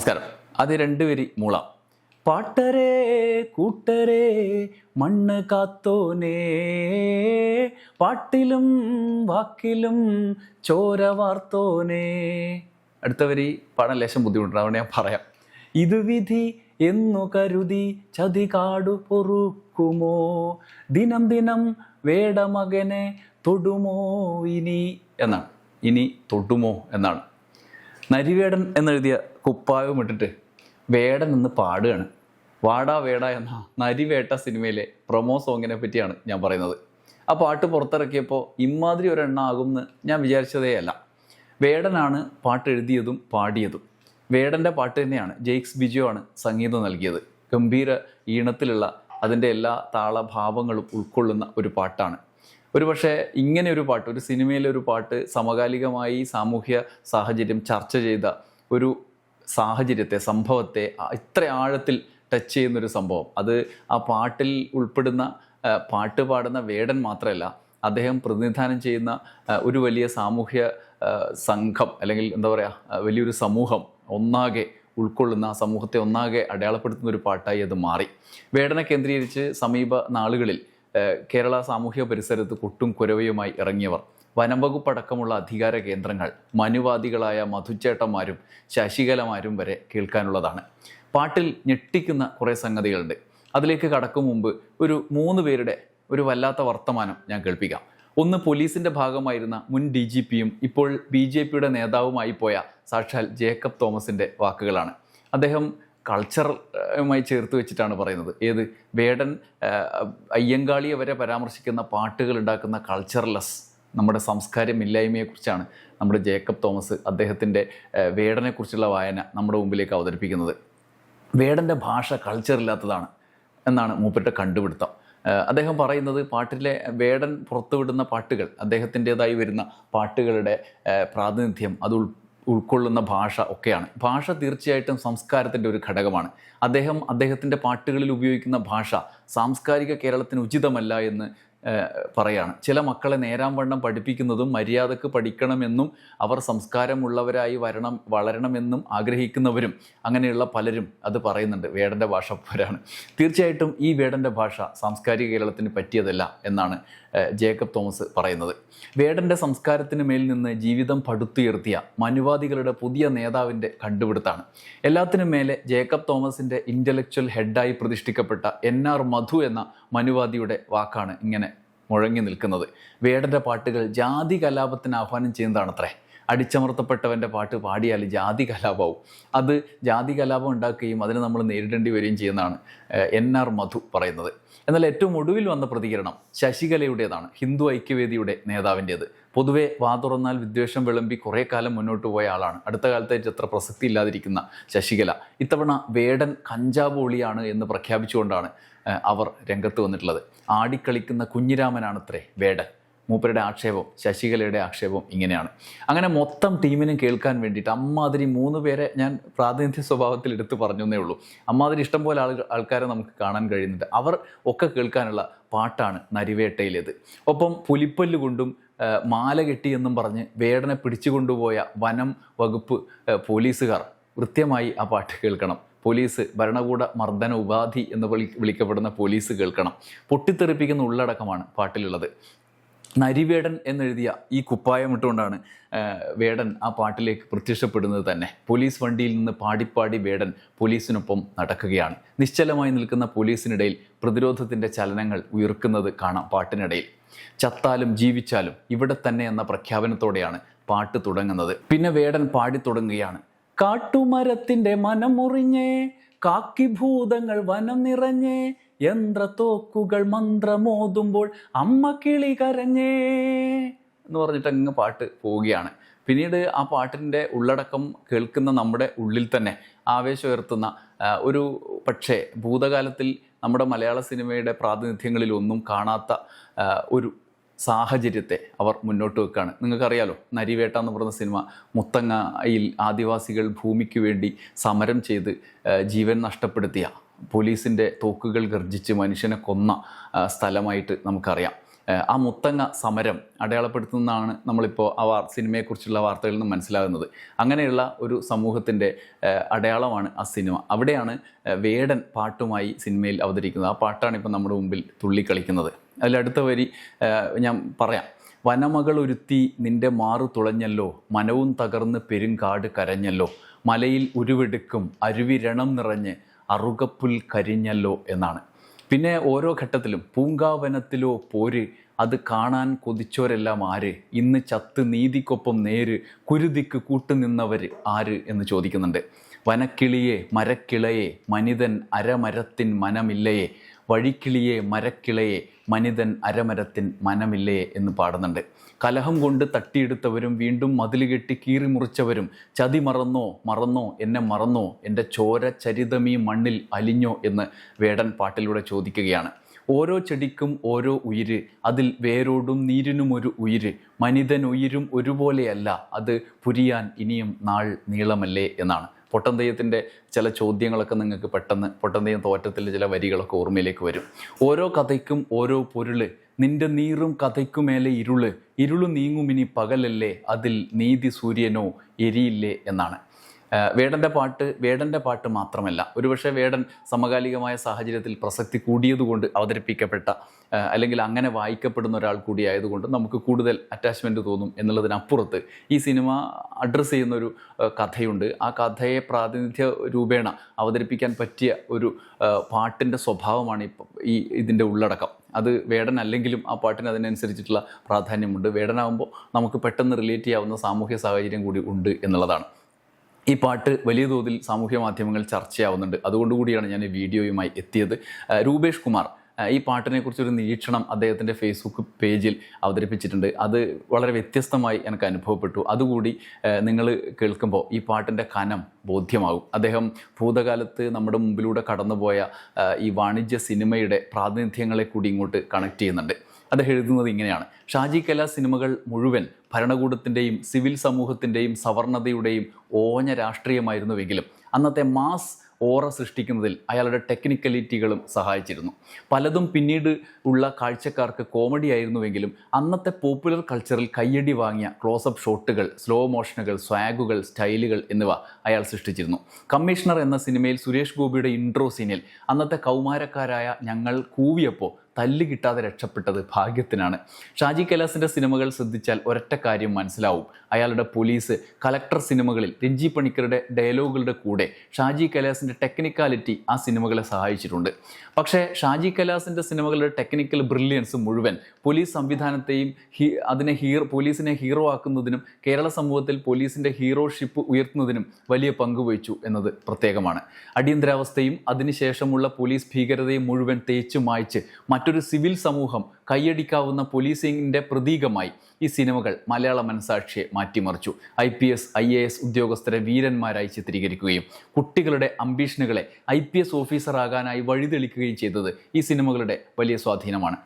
നമസ്കാരം. അത് രണ്ടുപേരി മൂളാം. പാട്ടരേ കൂട്ടരേ മണ്ണ് കാത്തോനേ പാട്ടിലും വാക്കിലും ചോര വാർത്തോനേ. അടുത്തവരി പാടാൻ ലേശം ബുദ്ധിമുട്ടുണ്ട് അതുകൊണ്ട് ഞാൻ പറയാം. ഇത് വിധി എന്നു കരുതി ചതി കാടു പൊറുക്കുമോ? ദിനം ദിനം വേടമകനെ തൊടുമോ ഇനി? എന്നാണ്. ഇനി തൊടുമോ എന്നാണ്. നരിവേടൻ എന്നെഴുതിയ കുപ്പായവും ഇട്ടിട്ട് വേടൻ എന്ന് പാടുകയാണ്. വാടാ വേട എന്ന നരിവേട്ട സിനിമയിലെ പ്രൊമോ സോങ്ങിനെ പറ്റിയാണ് ഞാൻ പറയുന്നത്. ആ പാട്ട് പുറത്തിറക്കിയപ്പോൾ ഇമാതിരി ഒരെണ്ണ ആകുമെന്ന് ഞാൻ വിചാരിച്ചതേ അല്ല വേടനാണ് പാട്ട് എഴുതിയതും പാടിയതും. വേടന്റെ പാട്ട് തന്നെയാണ് ജെയ്ക്സ് ബിജു ആണ് സംഗീതം നൽകിയത്. ഗംഭീര ഈണത്തിലുള്ള അതിന്റെ എല്ലാ താളഭാവങ്ങളും ഉൾക്കൊള്ളുന്ന ഒരു പാട്ടാണ്. ഒരു പക്ഷേ ഇങ്ങനെ ഒരു പാട്ട് ഒരു സിനിമയിലെ ഒരു പാട്ട് സമകാലികമായി സാമൂഹ്യ സാഹചര്യം ചർച്ച ചെയ്ത ഒരു സാഹചര്യത്തെ സംഭവത്തെ ഇത്ര ആഴത്തിൽ ടച്ച് ചെയ്യുന്നൊരു സംഭവം. അത് ആ പാട്ടിൽ ഉൾപ്പെടുന്ന പാട്ട് പാടുന്ന വേടൻ മാത്രമല്ല അദ്ദേഹം പ്രതിനിധാനം ചെയ്യുന്ന ഒരു വലിയ സാമൂഹ്യ സംഘം അല്ലെങ്കിൽ എന്താ പറയുക വലിയൊരു സമൂഹം ഒന്നാകെ ഉൾക്കൊള്ളുന്ന ആ സമൂഹത്തെ ഒന്നാകെ അടയാളപ്പെടുത്തുന്ന ഒരു പാട്ടായി അത് മാറി. വേടനെ കേന്ദ്രീകരിച്ച് സമീപ നാളുകളിൽ കേരള സാമൂഹ്യ പരിസരത്ത് കൊട്ടും കുരവയുമായി ഇറങ്ങിയവർ. വനംവകുപ്പ് അടക്കമുള്ള അധികാര കേന്ദ്രങ്ങൾ മനുവാദികളായ മധുച്ചേട്ടന്മാരും ശശികലമാരും വരെ കേൾക്കാനുള്ളതാണ്. പാട്ടിൽ ഞെട്ടിക്കുന്ന കുറേ സംഗതികളുണ്ട്. അതിലേക്ക് കടക്കും മുമ്പ് ഒരു മൂന്ന് പേരുടെ ഒരു വല്ലാത്ത വർത്തമാനം ഞാൻ കേൾപ്പിക്കാം. ഒന്ന് പോലീസിന്റെ ഭാഗമായിരുന്ന മുൻ ഡി ജി പിയും ഇപ്പോൾ ബി ജെ പിയുടെ നേതാവുമായി പോയ സാക്ഷാൽ ജേക്കബ് തോമസിന്റെ വാക്കുകളാണ്. അദ്ദേഹം കൾച്ചറുമായി ചേർത്ത് വെച്ചിട്ടാണ് പറയുന്നത്. ഏത്? വേടൻ അയ്യങ്കാളിയെ വരെ പരാമർശിക്കുന്ന പാട്ടുകൾ ഉണ്ടാക്കുന്ന കൾച്ചർലെസ് നമ്മുടെ സംസ്കാരമില്ലായ്മയെക്കുറിച്ചാണ് നമ്മുടെ ജേക്കബ് തോമസ് അദ്ദേഹത്തിന്റെ വേടനെക്കുറിച്ചുള്ള വായന നമ്മുടെ മുമ്പിലേക്ക് അവതരിപ്പിക്കുന്നത്. വേടന്റെ ഭാഷ കൾച്ചർ ഇല്ലാത്തതാണ് എന്നാണ് മൂപ്പരുടെ കണ്ടുപിടുത്തം. അദ്ദേഹം പറയുന്നത് പാട്ടിലെ വേടൻ പുറത്തുവിടുന്ന പാട്ടുകൾ അദ്ദേഹത്തിന്റെതായി വരുന്ന പാട്ടുകളുടെ പ്രാതിനിധ്യം അത് ഉൾക്കൊള്ളുന്ന ഭാഷ ഒക്കെയാണ്. ഭാഷ തീർച്ചയായിട്ടും സംസ്കാരത്തിന്റെ ഒരു ഘടകമാണ്. അദ്ദേഹം അദ്ദേഹത്തിന്റെ പാട്ടുകളിൽ ഉപയോഗിക്കുന്ന ഭാഷ സാംസ്കാരിക കേരളത്തിന് ഉചിതമല്ല എന്ന് പറയാണ്. ചില മക്കളെ നേരാം വണ്ണം പഠിപ്പിക്കുന്നതും മര്യാദയ്ക്ക് പഠിക്കണമെന്നും അവർ സംസ്കാരമുള്ളവരായി വരണം വളരണമെന്നും ആഗ്രഹിക്കുന്നവരും അങ്ങനെയുള്ള പലരും അത് പറയുന്നുണ്ട്. വേടന്റെ ഭാഷ പോരാണ്. തീർച്ചയായിട്ടും ഈ വേടന്റെ ഭാഷ സാംസ്കാരിക കേരളത്തിന് പറ്റിയതല്ല എന്നാണ് ജേക്കബ് തോമസ് പറയുന്നത്. വേടന്റെ സംസ്കാരത്തിന് മേൽ നിന്ന് ജീവിതം പടുത്തുയർത്തിയ മനുവാദികളുടെ പുതിയ നേതാവിന്റെ കണ്ടുപിടുത്താണ്. എല്ലാത്തിനും മേലെ ജേക്കബ് തോമസിന്റെ ഇന്റലക്ച്വൽ ഹെഡായി പ്രതിഷ്ഠിക്കപ്പെട്ട എൻ ആർ മധു എന്ന മനുവാദിയുടെ വാക്കാണ് ഇങ്ങനെ മുഴങ്ങി നിൽക്കുന്നത്. വേടന്റെ പാട്ടുകൾ ജാതി കലാപത്തിന് ആഹ്വാനം ചെയ്യുന്നതാണത്രേ. അടിച്ചമർത്തപ്പെട്ടവന്റെ പാട്ട് പാടിയാൽ ജാതി കലാപമാവും അത് ജാതി കലാപം ഉണ്ടാക്കുകയും അതിനെ നമ്മൾ നേരിടേണ്ടി വരികയും ചെയ്യുന്നതാണ് എൻ ആർ മധു പറയുന്നത്. എന്നാൽ ഏറ്റവും ഒടുവിൽ വന്ന പ്രതികരണം ശശികലയുടേതാണ് ഹിന്ദു ഐക്യവേദിയുടെ നേതാവിന്റേത്. പൊതുവെ വാ തുറന്നാൽ വിദ്വേഷം വിളമ്പി കുറേ കാലം മുന്നോട്ട് പോയ ആളാണ്. അടുത്ത കാലത്തെ അത്ര പ്രസക്തി ഇല്ലാതിരിക്കുന്ന ശശികല. ഇത്തവണ വേടൻ കഞ്ചാവ് ഒളിയാണ് എന്ന് പ്രഖ്യാപിച്ചുകൊണ്ടാണ് അവർ രംഗത്ത് വന്നിട്ടുള്ളത്. ആടിക്കളിക്കുന്ന കുഞ്ഞിരാമനാണത്രേ വേടൻ. മൂപ്പരുടെ ആക്ഷേപം ശശികലയുടെ ആക്ഷേപം ഇങ്ങനെയാണ്. അങ്ങനെ മൊത്തം ടീമിനും കേൾക്കാൻ വേണ്ടിയിട്ട് അമ്മാതിരി മൂന്ന് പേരെ ഞാൻ പ്രാതിനിധ്യ സ്വഭാവത്തിൽ എടുത്തു പറഞ്ഞു ഉള്ളൂ. അമ്മാതിരി ഇഷ്ടം പോലെ ആളുകൾ ആൾക്കാരെ നമുക്ക് കാണാൻ കഴിയുന്നുണ്ട്. അവർ ഒക്കെ കേൾക്കാനുള്ള പാട്ടാണ് നരിവേട്ടയിലേത്. ഒപ്പം പുലിപ്പല്ല് കൊണ്ടും ആ, മാല കെട്ടിയെന്നും പറഞ്ഞ് വേടനെ പിടിച്ചുകൊണ്ടുപോയ വനം വകുപ്പ് പോലീസുകാർ കൃത്യമായി ആ പാട്ട് കേൾക്കണം. പോലീസ് ഭരണകൂട മർദ്ദന ഉപാധി എന്ന് വിളി വിളിക്കപ്പെടുന്ന പോലീസ് കേൾക്കണം. പൊട്ടിത്തെറിപ്പിക്കുന്ന ഉള്ളടക്കമാണ് പാട്ടിലുള്ളത്. നരിവേടൻ എന്നെഴുതിയ ഈ കുപ്പായം ഇട്ടുകൊണ്ടാണ് വേടൻ ആ പാട്ടിലേക്ക് പ്രത്യക്ഷപ്പെടുന്നത് തന്നെ. പോലീസ് വണ്ടിയിൽ നിന്ന് പാടിപ്പാടി വേടൻ പോലീസിനൊപ്പം നടക്കുകയാണ്. നിശ്ചലമായി നിൽക്കുന്ന പോലീസിനിടയിൽ പ്രതിരോധത്തിന്റെ ചലനങ്ങൾ ഉയർക്കുന്നത് കാണാം പാട്ടിനിടയിൽ. ചത്താലും ജീവിച്ചാലും ഇവിടെ തന്നെ എന്ന പ്രഖ്യാപനത്തോടെയാണ് പാട്ട് തുടങ്ങുന്നത്. പിന്നെ വേടൻ പാടി തുടങ്ങുകയാണ്. കാട്ടുമരത്തിന്റെ മനമുറിഞ്ഞേ കാക്കിഭൂതങ്ങൾ വനം നിറഞ്ഞേ യന്ത്രത്തോക്കുകൾ മന്ത്രമോതുമ്പോൾ അമ്മ കിളി കരഞ്ഞേ എന്ന് പറഞ്ഞിട്ട് അങ്ങ് പാട്ട് പോവുകയാണ്. പിന്നീട് ആ പാട്ടിന്റെ ഉള്ളടക്കം കേൾക്കുന്ന നമ്മുടെ ഉള്ളിൽ തന്നെ ആവേശം ഉയർത്തുന്ന ആ, ഒരു പക്ഷേ ഭൂതകാലത്തിൽ നമ്മുടെ മലയാള സിനിമയുടെ പ്രാതിനിധ്യങ്ങളിലൊന്നും കാണാത്ത ഒരു സാഹചര്യത്തെ അവർ മുന്നോട്ട് വെക്കുകയാണ്. നിങ്ങൾക്കറിയാലോ നരിവേട്ട എന്ന് പറയുന്ന സിനിമ മുത്തങ്ങയിൽ ആദിവാസികൾ ഭൂമിക്ക് വേണ്ടി സമരം ചെയ്ത് ജീവൻ നഷ്ടപ്പെടുത്തിയ പോലീസിന്റെ തോക്കുകൾ ഗർജിച്ച് മനുഷ്യനെ കൊന്ന സ്ഥലമായിട്ട് നമുക്കറിയാം. ആ മുത്തങ്ങ സമരം അടയാളപ്പെടുത്തുന്നതാണ് നമ്മളിപ്പോൾ ആ വാർ സിനിമയെക്കുറിച്ചുള്ള വാർത്തകളിൽ നിന്ന് മനസ്സിലാകുന്നത്. അങ്ങനെയുള്ള ഒരു സമൂഹത്തിന്റെ അടയാളമാണ് ആ സിനിമ. അവിടെയാണ് വേടൻ പാട്ടുമായി സിനിമയിൽ അവതരിക്കുന്നത്. ആ പാട്ടാണ് ഇപ്പോൾ നമ്മുടെ മുമ്പിൽ തുള്ളിക്കളിക്കുന്നത്. അതിലടുത്ത വരി ഞാൻ പറയാം. വനമകൾ ഒരുത്തി നിന്റെ മാറു തുളഞ്ഞല്ലോ മനവും തകർന്ന് പെരുങ്കാട് കരഞ്ഞല്ലോ മലയിൽ ഉരുവെടുക്കും അരുവിരണം നിറഞ്ഞ് അറുകപ്പുൽ കരിഞ്ഞല്ലോ എന്നാണ്. പിന്നെ ഓരോ ഘട്ടത്തിലും പൂങ്കാവനത്തിലോ പോര് അത് കാണാൻ കൊതിച്ചോരെല്ലാം ആര്? ഇന്ന് ചത്ത് നീതിക്കൊപ്പം നേര് കുരുതിക്ക് കൂട്ടുനിന്നവർ ആര് എന്ന് ചോദിക്കുന്നുണ്ട്. വനക്കിളിയെ മരക്കിളയെ മനിതൻ അരമരത്തിൻ മനമില്ലയെ വഴിക്കിളിയെ മരക്കിളയെ മനിതൻ അരമരത്തിൻ മനമില്ലേ എന്ന് പാടുന്നുണ്ട്. കലഹം കൊണ്ട് തട്ടിയെടുത്തവരും വീണ്ടും മതിൽ കെട്ടി കീറി മുറിച്ചവരും ചതി മറന്നോ മറന്നോ എന്നെ മറന്നോ എന്റെ ചോര ചരിതമീ മണ്ണിൽ അലിഞ്ഞോ എന്ന് വേടൻ പാട്ടിലൂടെ ചോദിക്കുകയാണ്. ഓരോ ചെടിക്കും ഓരോ ഉയിര് അതിൽ വേരോടും നീരിനും ഒരു ഉയിര് മനിതൻ ഉയിരും ഒരുപോലെയല്ല അത് പുരിയാൻ ഇനിയും നാൾ നീളമല്ലേ എന്നാണ്. പൊട്ടന്തെയ്യത്തിന്റെ ചില ചോദ്യങ്ങളൊക്കെ നിങ്ങൾക്ക് പെട്ടെന്ന് പൊട്ടൻ തെയ്യം തോറ്റത്തിൽ ചില വരികളൊക്കെ ഓർമ്മയിലേക്ക് വരും. ഓരോ കഥയ്ക്കും ഓരോ പൊരുൾ നിന്റെ നീറും കഥയ്ക്കുമേലെ ഇരുൾ ഇരുൾ നീങ്ങുമിനി പകലല്ലേ അതിൽ നീതി സൂര്യനോ എരിയില്ലേ എന്നാണ്. വേടന്റെ പാട്ട് വേടന്റെ പാട്ട് മാത്രമല്ല ഒരുപക്ഷെ വേടൻ സമകാലികമായ സാഹചര്യത്തിൽ പ്രസക്തി കൂടിയതുകൊണ്ട് അവതരിപ്പിക്കപ്പെട്ട അല്ലെങ്കിൽ അങ്ങനെ വായിക്കപ്പെടുന്ന ഒരാൾ കൂടി ആയതുകൊണ്ട് നമുക്ക് കൂടുതൽ അറ്റാച്ച്മെന്റ് തോന്നും എന്നുള്ളതിനപ്പുറത്ത് ഈ സിനിമ അഡ്രസ്സ് ചെയ്യുന്ന ഒരു കഥയുണ്ട്. ആ കഥയെ പ്രാതിനിധ്യ രൂപേണ അവതരിപ്പിക്കാൻ പറ്റിയ ഒരു പാട്ടിന്റെ സ്വഭാവമാണ് ഈ ഇതിന്റെ ഉള്ളടക്കം. അത് വേടൻ അല്ലെങ്കിലും ആ പാട്ടിന് അതിനനുസരിച്ചിട്ടുള്ള പ്രാധാന്യമുണ്ട്. വേടനാകുമ്പോൾ നമുക്ക് പെട്ടെന്ന് റിലേറ്റ് ചെയ്യാവുന്ന സാമൂഹ്യ സാഹചര്യം കൂടി ഉണ്ട് എന്നുള്ളതാണ്. ഈ പാട്ട് വലിയ തോതിൽ സാമൂഹ്യ മാധ്യമങ്ങൾ ചർച്ചയാവുന്നുണ്ട് അതുകൊണ്ടുകൂടിയാണ് ഞാൻ ഈ വീഡിയോയുമായി എത്തിയത്. രൂപേഷ് കുമാർ ആ, പാട്ടിനെക്കുറിച്ച് പാട്ടിനെക്കുറിച്ചൊരു നിരീക്ഷണം അദ്ദേഹത്തിന്റെ ഫേസ്ബുക്ക് പേജിൽ അവതരിപ്പിച്ചിട്ടുണ്ട്. അത് വളരെ വ്യത്യസ്തമായി എനിക്ക് അനുഭവപ്പെട്ടു. അതുകൂടി നിങ്ങൾ കേൾക്കുമ്പോൾ ഈ പാട്ടിന്റെ കനം ബോധ്യമാകും. അദ്ദേഹം ഭൂതകാലത്ത് നമ്മുടെ മുമ്പിലൂടെ കടന്നുപോയ ഈ വാണിജ്യ സിനിമയുടെ പ്രാതിനിധ്യങ്ങളെ കൂടി ഇങ്ങോട്ട് കണക്ട് ചെയ്യുന്നുണ്ട്. അദ്ദേഹം എഴുതുന്നത് ഇങ്ങനെയാണ്. ഷാജി കലാ സിനിമകൾ മുഴുവൻ ഭരണകൂടത്തിന്റെയും സിവിൽ സമൂഹത്തിന്റെയും സവർണതയുടെയും ഓഞ്ഞ രാഷ്ട്രീയമായിരുന്നുവെങ്കിലും അന്നത്തെ മാസ് ഓറ സൃഷ്ടിക്കുന്നതിൽ അയാളുടെ ടെക്നിക്കലിറ്റികളും സഹായിച്ചിരുന്നു. പലതും പിന്നീട് ഉള്ള കാഴ്ചക്കാർക്ക് കോമഡി ആയിരുന്നുവെങ്കിലും അന്നത്തെ പോപ്പുലർ കൾച്ചറിൽ കയ്യടി വാങ്ങിയ ക്ലോസപ്പ് ഷോട്ടുകൾ സ്ലോ മോഷനുകൾ സ്വാഗുകൾ സ്റ്റൈലുകൾ എന്നിവ അയാൾ സൃഷ്ടിച്ചിരുന്നു. കമ്മീഷണർ എന്ന സിനിമയിൽ സുരേഷ് ഗോപിയുടെ ഇൻട്രോ സീനിൽ അന്നത്തെ കൗമാരക്കാരായ ഞങ്ങൾ കൂവിയപ്പോൾ തല്ല് കിട്ടാതെ രക്ഷപ്പെട്ടത് ഭാഗ്യത്തിനാണ്. ഷാജി കൈലാസിന്റെ സിനിമകൾ ശ്രദ്ധിച്ചാൽ ഒരൊറ്റ കാര്യം മനസ്സിലാവും. അയാളുടെ പോലീസ് കലക്ടർ സിനിമകളിൽ രഞ്ജി പണിക്കരുടെ ഡയലോഗുകളുടെ കൂടെ ഷാജി കൈലാസിന്റെ ടെക്നിക്കാലിറ്റി ആ സിനിമകളെ സഹായിച്ചിട്ടുണ്ട്. പക്ഷേ ഷാജി കൈലാസിന്റെ സിനിമകളുടെ ടെക്നിക്കൽ ബ്രില്യൻസ് മുഴുവൻ പോലീസ് സംവിധാനത്തെയും അതിനെ ഹീറോ പോലീസിനെ ഹീറോ ആക്കുന്നതിനും കേരള സമൂഹത്തിൽ പോലീസിന്റെ ഹീറോഷിപ്പ് ഉയർത്തുന്നതിനും വലിയ പങ്ക് വഹിച്ചു എന്നത് പ്രത്യേകമാണ്. അടിയന്തരാവസ്ഥയും അതിനുശേഷമുള്ള പോലീസ് ഭീകരതയും മുഴുവൻ തേച്ചു മായ്ച്ച് മറ്റൊരു സിവിൽ സമൂഹം കൈയടിക്കാവുന്ന പോലീസിങ്ങിന്റെ പ്രതീകമായി ഈ സിനിമകൾ മലയാള മനസാക്ഷിയെ മാറ്റിമറിച്ചു. I P S I A S ഉദ്യോഗസ്ഥരെ വീരന്മാരായി ചിത്രീകരിക്കുകയും കുട്ടികളുടെ അംബീഷനുകളെ ഐ പി എസ് ഓഫീസറാകാനായി വഴിതെളിക്കുകയും ചെയ്തത് ഈ സിനിമകളുടെ വലിയ സ്വാധീനമാണ്.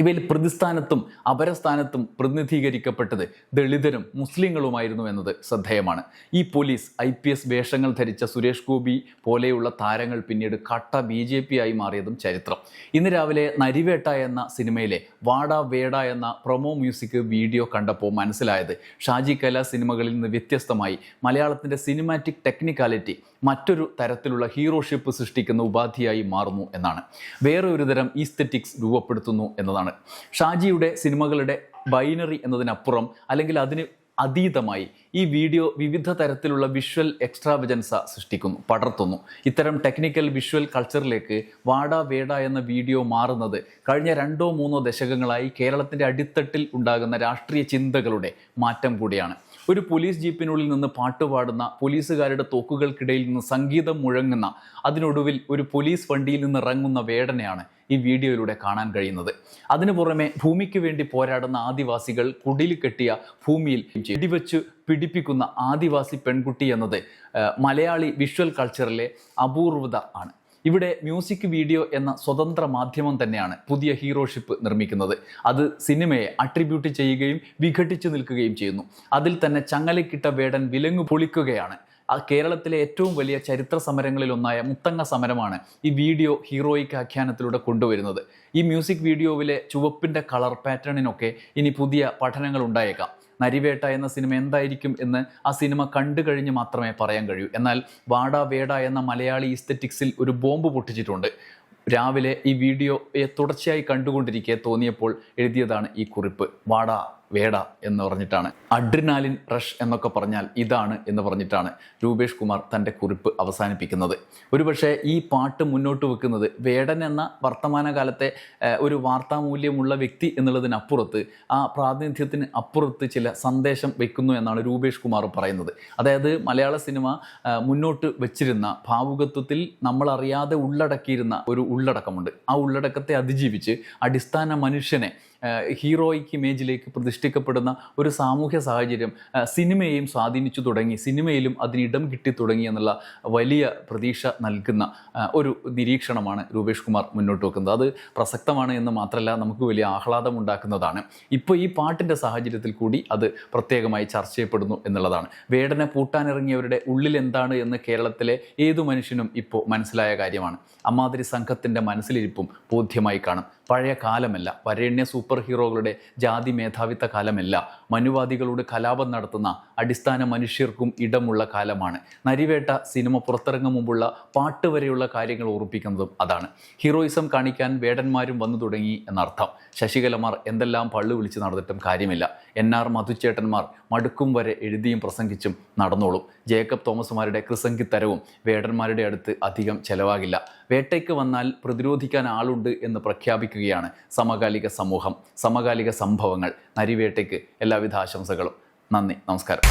ഇവയിൽ പ്രതിസ്ഥാനത്തും അപരസ്ഥാനത്തും പ്രതിനിധീകരിക്കപ്പെട്ടത് ദളിതരും മുസ്ലിങ്ങളുമായിരുന്നു എന്നത് ശ്രദ്ധേയമാണ്. ഈ പോലീസ് ഐ പി എസ് വേഷങ്ങൾ ധരിച്ച സുരേഷ് ഗോപി പോലെയുള്ള താരങ്ങൾ പിന്നീട് കട്ട ബി ജെ പി ആയി മാറിയതും ചരിത്രം. ഇന്ന് രാവിലെ നരിവേട്ട എന്ന സിനിമയിലെ വാട വേട എന്ന പ്രൊമോ മ്യൂസിക് വീഡിയോ കണ്ടപ്പോൾ മനസ്സിലായത് ഷാജി കല സിനിമകളിൽ നിന്ന് വ്യത്യസ്തമായി മലയാളത്തിന്റെ സിനിമാറ്റിക് ടെക്നിക്കാലിറ്റി മറ്റൊരു തരത്തിലുള്ള ഹീറോഷിപ്പ് സൃഷ്ടിക്കുന്ന ഉപാധിയായി മാറുന്നു എന്നാണ്. വേറെ ഒരു തരം ഈസ്തെറ്റിക്സ് രൂപപ്പെടുത്തുന്നു എന്നതാണ്. ഷാജിയുടെ സിനിമകളുടെ ബൈനറി എന്നതിനപ്പുറം അല്ലെങ്കിൽ അതിന് അതീതമായി ഈ വീഡിയോ വിവിധ തരത്തിലുള്ള വിഷ്വൽ എക്സ്ട്രാവജൻസ സൃഷ്ടിക്കുന്നു പടർത്തുന്നു. ഇത്തരം ടെക്നിക്കൽ വിഷ്വൽ കൾച്ചറിലേക്ക് വാട വേട എന്ന വീഡിയോ മാറുന്നത് കഴിഞ്ഞ രണ്ടോ മൂന്നോ ദശകങ്ങളായി കേരളത്തിന്റെ അടിത്തട്ടിൽ ഉണ്ടാകുന്ന രാഷ്ട്രീയ ചിന്തകളുടെ മാറ്റം കൂടിയാണ്. ഒരു പോലീസ് ജീപ്പിനുള്ളിൽ നിന്ന് പാട്ടുപാടുന്ന പോലീസുകാരുടെ തോക്കുകൾക്കിടയിൽ നിന്ന് സംഗീതം മുഴങ്ങുന്ന അതിനൊടുവിൽ ഒരു പോലീസ് വണ്ടിയിൽ നിന്ന് ഇറങ്ങുന്ന വേടനെയാണ് ഈ വീഡിയോയിലൂടെ കാണാൻ കഴിയുന്നത്. അതിനു പുറമെ ഭൂമിക്ക് വേണ്ടി പോരാടുന്ന ആദിവാസികൾ കുടിൽ കെട്ടിയ ഭൂമിയിൽ വെടിവെച്ച് പിടിപ്പിക്കുന്ന ആദിവാസി പെൺകുട്ടി എന്നത് മലയാളി വിഷ്വൽ കൾച്ചറിലെ അപൂർവത ആണ്. ഇവിടെ മ്യൂസിക് വീഡിയോ എന്ന സ്വതന്ത്ര മാധ്യമം തന്നെയാണ് പുതിയ ഹീറോഷിപ്പ് നിർമ്മിക്കുന്നത്. അത് സിനിമയെ അട്രിബ്യൂട്ട് ചെയ്യുകയും വിഘടിച്ചു നിൽക്കുകയും ചെയ്യുന്നു. അതിൽ തന്നെ ചങ്ങലക്കിട്ട വേടൻ വിലങ്ങു പൊളിക്കുകയാണ്. കേരളത്തിലെ ഏറ്റവും വലിയ ചരിത്ര സമരങ്ങളിലൊന്നായ മുത്തങ്ങ സമരമാണ് ഈ വീഡിയോ ഹീറോയിക് ആഖ്യാനത്തിലൂടെ കൊണ്ടുവരുന്നത്. ഈ മ്യൂസിക് വീഡിയോവിലെ ചുവപ്പിന്റെ കളർ പാറ്റേണിനൊക്കെ ഇനി പുതിയ പഠനങ്ങൾ ഉണ്ടായേക്കാം. നരിവേട്ട എന്ന സിനിമ എന്തായിരിക്കും എന്ന് ആ സിനിമ കണ്ടു കഴിഞ്ഞ് മാത്രമേ പറയാൻ കഴിയൂ. എന്നാൽ വാട വേട എന്ന മലയാളി ഇസ്തറ്റിക്സിൽ ഒരു ബോംബ് പൊട്ടിച്ചിട്ടുണ്ട്. രാവിലെ ഈ വീഡിയോയെ തുടർച്ചയായി കണ്ടുകൊണ്ടിരിക്കെ തോന്നിയപ്പോൾ എഴുതിയതാണ് ഈ കുറിപ്പ്. വാട വേട എന്ന് പറഞ്ഞിട്ടാണ്. അഡ്രിനാലിൻ റഷ് എന്നൊക്കെ പറഞ്ഞാൽ ഇതാണ് എന്ന് പറഞ്ഞിട്ടാണ് രൂപേഷ് കുമാർ തന്റെ കുറിപ്പ് അവസാനിപ്പിക്കുന്നത്. ഒരുപക്ഷെ ഈ പാട്ട് മുന്നോട്ട് വെക്കുന്നത് വേടൻ എന്ന വർത്തമാനകാലത്തെ ഒരു വാർത്താമൂല്യമുള്ള വ്യക്തി എന്നുള്ളതിനപ്പുറത്ത് ആ പ്രാതിനിധ്യത്തിന് അപ്പുറത്ത് ചില സന്ദേശം വെക്കുന്നു എന്നാണ് രൂപേഷ് കുമാർ പറയുന്നത്. അതായത് മലയാള സിനിമ മുന്നോട്ട് വെച്ചിരുന്ന ഭാവുകത്വത്തിൽ നമ്മളറിയാതെ ഉള്ളടക്കിയിരുന്ന ഒരു ഉള്ളടക്കമുണ്ട്. ആ ഉള്ളടക്കത്തെ അതിജീവിച്ച് അടിസ്ഥാന മനുഷ്യനെ ഹീറോയിക് ഇമേജിലേക്ക് പ്രതിഷ്ഠിക്കപ്പെടുന്ന ഒരു സാമൂഹ്യ സാഹചര്യം സിനിമയെയും സ്വാധീനിച്ചു തുടങ്ങി സിനിമയിലും അതിനിടം കിട്ടി തുടങ്ങി എന്നുള്ള വലിയ പ്രതീക്ഷ നൽകുന്ന ഒരു നിരീക്ഷണമാണ് രൂപേഷ് കുമാർ മുന്നോട്ട് വെക്കുന്നത്. അത് പ്രസക്തമാണ് എന്ന് മാത്രമല്ല നമുക്ക് വലിയ ആഹ്ലാദം ഉണ്ടാക്കുന്നതാണ്. ഇപ്പോൾ ഈ പാട്ടിന്റെ സാഹചര്യത്തിൽ കൂടി അത് പ്രത്യേകമായി ചർച്ച ചെയ്യപ്പെടുന്നു എന്നുള്ളതാണ്. വേടനെ പൂട്ടാനിറങ്ങിയവരുടെ ഉള്ളിൽ എന്താണ് എന്ന് കേരളത്തിലെ ഏതു മനുഷ്യനും ഇപ്പോൾ മനസ്സിലായ കാര്യമാണ്. അമ്മാതിരി സംഘത്തിന്റെ മനസ്സിലിരിപ്പും ബോധ്യമായി കാണും. പഴയ കാലമല്ല. വരേണ്യ സൂപ്പർ ഹീറോകളുടെ ജാതി മേധാവിത്വ കാലമല്ല. മനുവാദികളുടെ കലാപം നടത്തുന്ന അടിസ്ഥാന മനുഷ്യർക്കും ഇടമുള്ള കാലമാണ്. നരിവേട്ട സിനിമ പുറത്തിറങ്ങും മുമ്പുള്ള പാട്ട് വരെയുള്ള കാര്യങ്ങൾ ഓർപ്പിക്കുന്നതും അതാണ്. ഹീറോയിസം കാണിക്കാൻ വേടന്മാരും വന്നു തുടങ്ങി എന്നർത്ഥം. ശശികലമാർ എന്തെല്ലാം പള്ളു വിളിച്ച് നടന്നിട്ടും കാര്യമില്ല. എൻ ആർ മധുച്ചേട്ടന്മാർ മടുക്കും വരെ എഴുതിയും പ്രസംഗിച്ചും നടന്നോളും. ജേക്കബ് തോമസുമാരുടെ കൃസംഗിത്തരവും വേടന്മാരുടെ അടുത്ത് അധികം ചെലവാകില്ല. വേട്ടയ്ക്ക് വന്നാൽ പ്രതിരോധിക്കാൻ ആളുണ്ട് എന്ന് പ്രഖ്യാപിക്കുകയാണ് സമകാലിക സമൂഹം സമകാലിക സംഭവങ്ങൾ. നരിവേട്ടയ്ക്ക് എല്ലാവിധ ആശംസകളും. നന്ദി നമസ്കാരം.